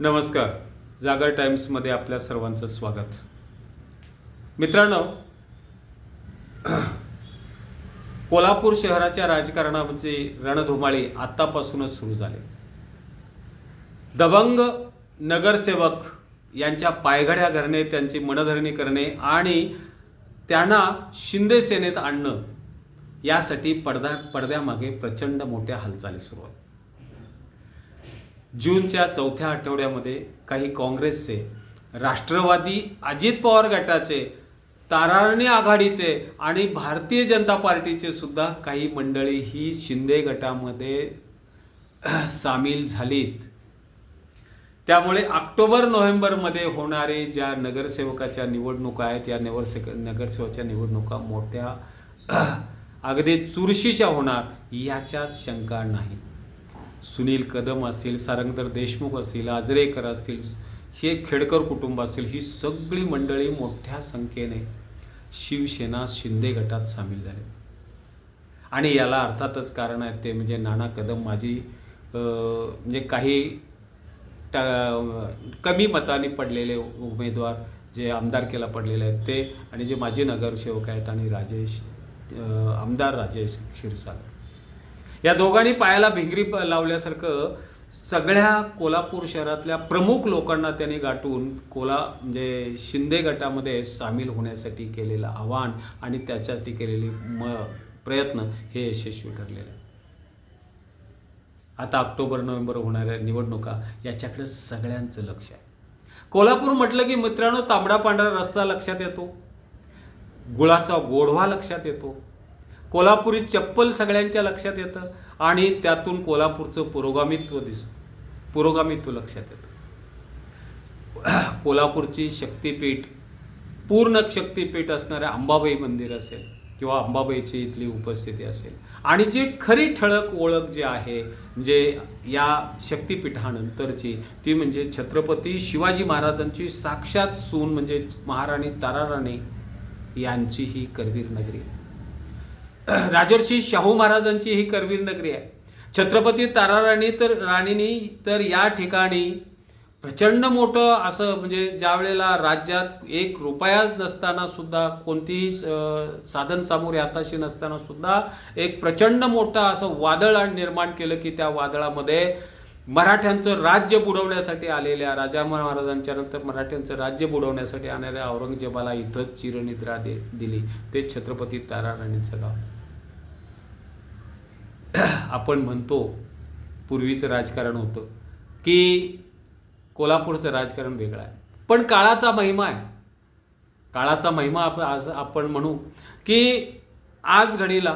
नमस्कार. जागर टाइम्समध्ये आपल्या सर्वांचं स्वागत. मित्रांनो कोल्हापूर शहराच्या राजकारणाची रणधुमाळी आत्तापासूनच सुरू झाले. दबंग नगरसेवक यांच्या पायघड्या करणे त्यांची मनधरणी करणे आणि त्यांना शिंदे सेनेत आणणं यासाठी पडदा पडद्यामागे प्रचंड मोठ्या हालचाली सुरू आहेत. जूनच्या चौथ्या आठवड्यामध्ये काही काँग्रेसचे राष्ट्रवादी अजित पवार गटाचे तारारणी आघाडीचे आणि भारतीय जनता पार्टीचे सुद्धा काही मंडळी ही शिंदे गटामध्ये सामील झालीत. त्यामुळे ऑक्टोबर नोव्हेंबरमध्ये होणारे ज्या नगरसेवकाच्या निवडणुका आहेत या नगरसेक नगरसेवकाच्या निवडणुका मोठ्या अगदी चुरशीच्या होणार याच्यात शंका नाही. सुनील कदम असतील सारंगधर देशमुख असतील आजरेकर असतील हे खेडकर कुटुंब असतील ही सगळी मंडळी मोठ्या संख्येने शिवसेना शिंदे गटात सामील झाले. आणि याला अर्थातच कारण आहे ते म्हणजे नाना कदम माझी म्हणजे काही टा कमी मताने पडलेले उमेदवार जे आमदारकीला पडलेले आहेत ते आणि जे माजी नगरसेवक आहेत आणि राजेश आमदार राजेश क्षीरसागर. या दोघांनी पायाला भिंगरी प- लावल्यासारखं सगळ्या कोल्हापूर शहरातल्या प्रमुख लोकांना त्यांनी गाठून कोला म्हणजे शिंदे गटामध्ये सामील होण्यासाठी केलेलं आव्हान आणि त्याच्यासाठी केलेले म प्रयत्न हे यशस्वी ठरलेले आहे आता ऑक्टोबर नोव्हेंबर होणाऱ्या निवडणुका याच्याकडे सगळ्यांचं लक्ष आहे. कोल्हापूर म्हटलं की मित्रांनो तांबडा पांढरा रस्ता लक्षात येतो. गुळाचा गोडवा लक्षात येतो. कोल्हापुरी चप्पल सगळ्यांच्या लक्षात येतं आणि त्यातून कोल्हापूरचं पुरोगामित्व दिस पुरोगामित्व लक्षात येतं. कोल्हापूरची शक्तिपीठ पूर्ण शक्तिपीठ असणाऱ्या अंबाबाई मंदिर असेल किंवा अंबाबाईची इथली उपस्थिती असेल. आणि जी खरी ठळक ओळख जी आहे म्हणजे या शक्तिपीठानंतरची ती म्हणजे छत्रपती शिवाजी महाराजांची साक्षात सून म्हणजे महाराणी ताराराणी यांची ही करवीर नगरी. आहे. राजर्षी शाहू महाराजांची ही करवीर नगरी आहे. छत्रपती ताराराणी तर राणीनी तर या ठिकाणी प्रचंड मोठं असं म्हणजे ज्या वेळेला राज्यात एक रुपया नसताना सुद्धा कोणतीही साधन सामोरे हाताशी नसताना सुद्धा एक प्रचंड मोठं असं वादळ आणि निर्माण केलं की त्या वादळामध्ये मराठ्यांचं राज्य बुडवण्यासाठी आलेल्या राजा महाराजांच्या नंतर मराठ्यांचं राज्य बुडवण्यासाठी आणणाऱ्या औरंगजेबाला इथं चिरनिद्रा दे दिली. ते छत्रपती ताराराणीचं गाव. आपण म्हणतो पूर्वीचं राजकारण होतं की कोल्हापूरचं राजकारण वेगळं आहे. पण काळाचा महिमा आहे. काळाचा महिमा आप आज आपण म्हणू की आज घडीला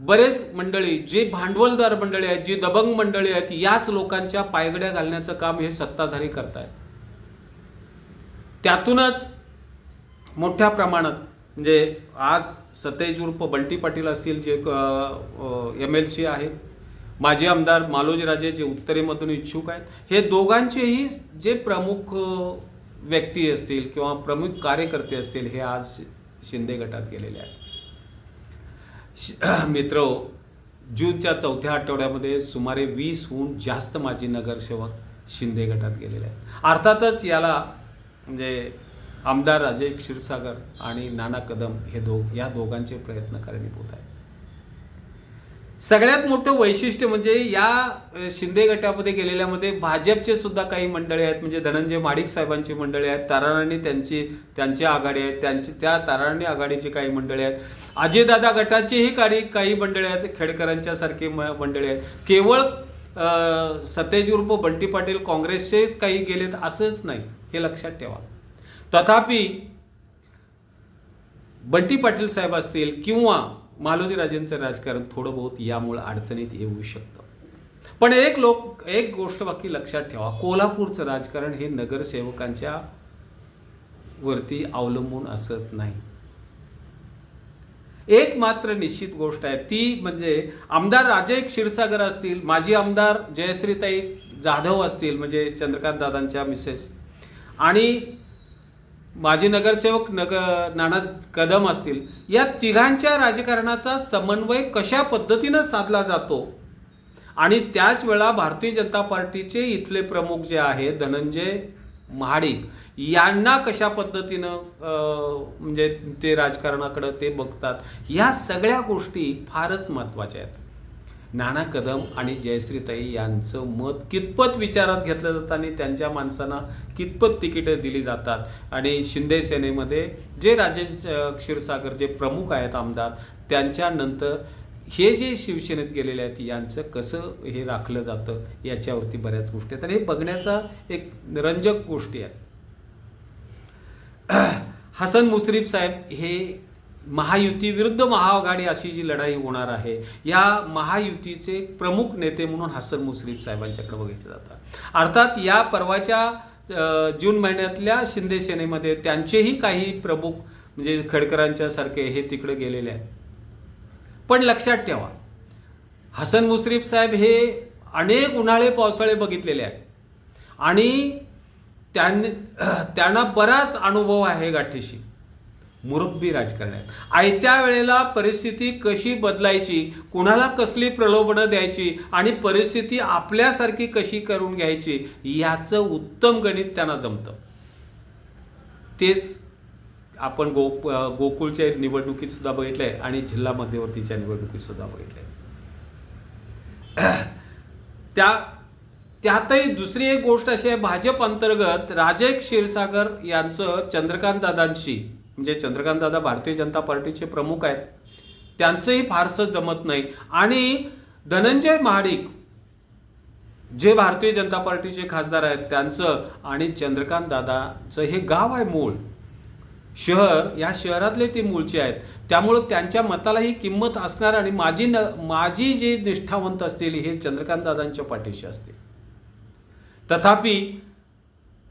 बरेच मंडळी जे भांडवलदार मंडळी आहेत जी दबंग मंडळी आहेत याच लोकांच्या पायगड्या घालण्याचं काम हे सत्ताधारी करतायत. त्यातूनच मोठ्या प्रमाणात म्हणजे आज सतेज उर्फ बंटी पाटील असतील जे एम एल सी आहेत माजी आमदार मालोजीराजे जे उत्तरेमधून इच्छुक आहेत हे दोघांचेही जे प्रमुख व्यक्ती असतील किंवा प्रमुख कार्यकर्ते असतील हे आज शिंदे गटात गेलेले आहेत. मित्र हो, जूनच्या चौथ्या आठवड्यामध्ये सुमारे वीसहून जास्त माजी नगरसेवक शिंदे गटात गेलेले आहेत. अर्थातच याला म्हणजे आमदार राजे क्षीरसागर आणि नाना कदम हे दो या दोघांचे प्रयत्न कारणीभूत आहेत. सगळ्यात मोठं वैशिष्ट्य म्हणजे या शिंदे गटामध्ये गेलेल्यामध्ये भाजपचे सुद्धा काही मंडळी आहेत म्हणजे धनंजय माडिक साहेबांची मंडळी आहेत ताराराणी त्यांची त्यांची आघाडी आहे त्यांची त्या ताराराणी आघाडीची काही मंडळी आहेत. अजयदादा गटाचीही काही काही मंडळी आहेत खेडकरांच्या सारखी म- मंडळी आहेत. केवळ सतेज उर्फ बंटी पाटील काँग्रेसचे काही गेलेत असंच नाही हे लक्षात ठेवा. तथापि बंटी पाटील साहेब असतील किंवा मालोजीराजेंचं राजकारण थोडं बहुत यामुळं अडचणीत येऊ शकतं. पण एक लोक एक गोष्ट बाकी लक्षात ठेवा. कोल्हापूरचं राजकारण हे नगरसेवकांच्या वरती अवलंबून असत नाही. एक मात्र निश्चित गोष्ट आहे ती म्हणजे आमदार राजे क्षीरसागर असतील माजी आमदार जयश्रीताई जाधव असतील म्हणजे चंद्रकांत दादांच्या मिसेस आणि माजी नगरसेवक नग नाना कदम असतील या तिघांच्या राजकारणाचा समन्वय कशा पद्धतीनं साधला जातो? आणि त्याच वेळा भारतीय जनता पार्टीचे इथले प्रमुख जे आहे धनंजय महाडिक यांना कशा पद्धतीनं म्हणजे ते राजकारणाकडं ते बघतात? ह्या सगळ्या गोष्टी फारच महत्त्वाच्या आहेत. नाना कदम आणि जयश्रीताई यांचं मत कितपत विचारात घेतलं जातं आणि त्यांच्या माणसांना कितपत तिकीटं दिली जातात? आणि शिंदे सेनेमध्ये जे राजेश क्षीरसागर जे प्रमुख आहेत आमदार त्यांच्यानंतर हे जे शिवसेनेत गेलेले आहेत यांचं कसं हे राखलं जातं याच्यावरती बऱ्याच गोष्टी आहेत. आणि हे बघण्याचा एक रंजक गोष्टी आहेत. हसन मुश्रीफ साहेब हे महायुती विरुद्ध महाआघाडी अशी जी लढाई होणार आहे या महायुतीचे प्रमुख नेते म्हणून हसन मुश्रीफ साहेबांच्याकडे बघितलं जातं. अर्थात या परवाच्या जून महिन्यातल्या शिंदे सेनेमध्ये त्यांचेही काही प्रमुख म्हणजे खडकरांच्या सारखे हे तिकडे गेलेले आहेत. पण लक्षात ठेवा हसन मुश्रीफ साहेब हे अनेक उन्हाळे पावसाळे बघितलेले आहेत. आणि त्यां त्यांना बराच अनुभव आहे गाठीशी. मुरब्बी राजकारण्यात आयत्या वेळेला परिस्थिती कशी बदलायची? कुणाला कसली प्रलोभनं द्यायची? आणि परिस्थिती आपल्यासारखी कशी करून घ्यायची? याचं उत्तम गणित त्यांना जमतं. तेच आपण गो गोकुळच्या निवडणुकीत सुद्धा बघितलंय आणि जिल्हा मध्यवर्तीच्या निवडणुकीत सुद्धा बघितलंय. त्या त्यातही दुसरी एक गोष्ट अशी आहे भाजप अंतर्गत राजे क्षीरसागर यांचं चंद्रकांत दादांशी म्हणजे चंद्रकांत दादा भारतीय जनता पार्टीचे प्रमुख आहेत. त्यांचंही फारसं जमत नाही. आणि धनंजय महाडिक जे भारतीय जनता पार्टीचे खासदार आहेत त्यांचं आणि चंद्रकांत दादाचं हे गाव आहे मूळ. शहर या शहरातले ते मूळचे आहेत. त्यामुळं त्यांच्या मतालाही किंमत असणार आणि माझी न माझी जे निष्ठावंत असतील हे चंद्रकांत दादांच्या पाठीशी असतील. तथापि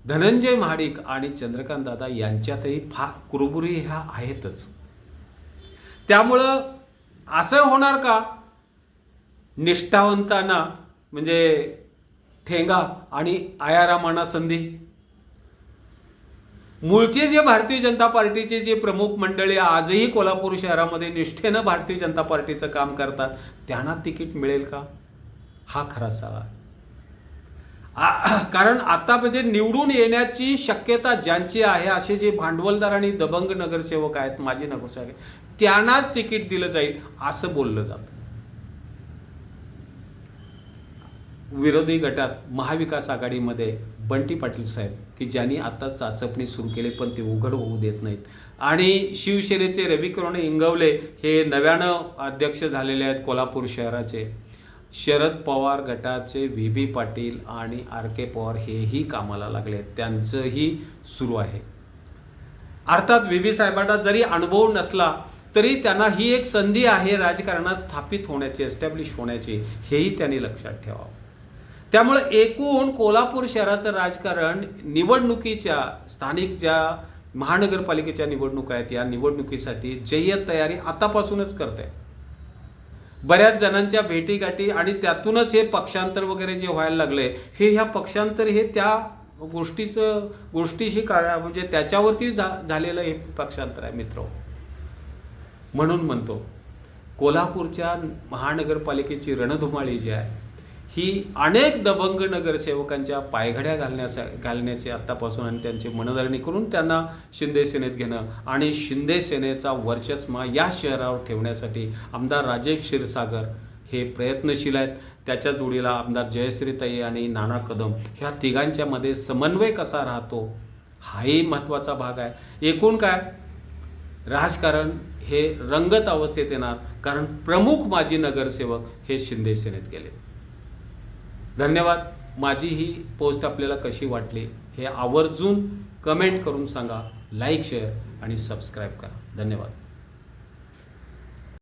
धनंजय महाडिक आणि चंद्रकांत दादा यांच्यातही फार कुरबुरी ह्या आहेतच. त्यामुळं असं होणार का? निष्ठावंतांना म्हणजे ठेंगा आणि आयारामाना संधी? मूळचे जे भारतीय जनता पार्टीचे जे प्रमुख मंडळी आजही कोल्हापूर शहरामध्ये निष्ठेनं भारतीय जनता पार्टीचं काम करतात त्यांना तिकीट मिळेल का? हा खरा सवाल. आहे. कारण आता म्हणजे निवडून येण्याची शक्यता ज्यांची आहे असे जे भांडवलदार आणि दबंग नगरसेवक आहेत माजी नगरसेवक त्यांनाच तिकीट दिलं जाईल असं बोललं जातं. विरोधी गटात महाविकास आघाडीमध्ये बंटी पाटील साहेब की ज्यांनी आता चाचपणी सुरू केली पण ते उघड होऊ देत नाहीत. आणि शिवसेनेचे रविकिरण इंगवले हे नव्यानं अध्यक्ष झालेले आहेत कोल्हापूर शहराचे. शरद पवार गटाचे व्ही बी पाटील आणि आर के पवार हेही कामाला लागले आहेत. त्यांचंही सुरू आहे. अर्थात व्ही बी साहेबांना जरी अनुभव नसला तरी त्यांना ही एक संधी आहे राजकारणात स्थापित होण्याची एस्टॅब्लिश होण्याची हेही त्यांनी लक्षात ठेवावं. त्यामुळे एकूण कोल्हापूर शहराचं राजकारण निवडणुकीच्या स्थानिक ज्या महानगरपालिकेच्या निवडणुका आहेत या निवडणुकीसाठी जय्यत तयारी आतापासूनच करत आहे बऱ्याच जणांच्या भेटीगाठी आणि त्यातूनच हे पक्षांतर वगैरे जे व्हायला लागले हे ह्या पक्षांतर हे त्या गोष्टीचं गोष्टीशी काळा म्हणजे त्याच्यावरती झा झालेलं हे पक्षांतर आहे मित्र. म्हणून म्हणतो कोल्हापूरच्या महानगरपालिकेची रणधुमाळी जी आहे ही अनेक दबंग नगरसेवकांच्या पायघड्या घालण्यासा घालण्याचे आत्तापासून आणि त्यांची मनधरणी करून त्यांना शिंदे सेनेत घेणं आणि शिंदे सेनेचा या शहरावर ठेवण्यासाठी आमदार राजेश क्षीरसागर हे प्रयत्नशील आहेत. त्याच्या जोडीला आमदार जयश्रीताई आणि नाना कदम ह्या तिघांच्यामध्ये समन्वय कसा राहतो हाही महत्त्वाचा भाग आहे. एकूण काय? राजकारण हे रंगत अवस्थेत येणार कारण प्रमुख माजी नगरसेवक हे शिंदे सेनेत गेले. धन्यवाद. माझी ही पोस्ट आपल्याला कशी वाटली हे आवर्जून कमेंट करून सांगा लाईक शेअर आणि सबस्क्राईब करा. धन्यवाद.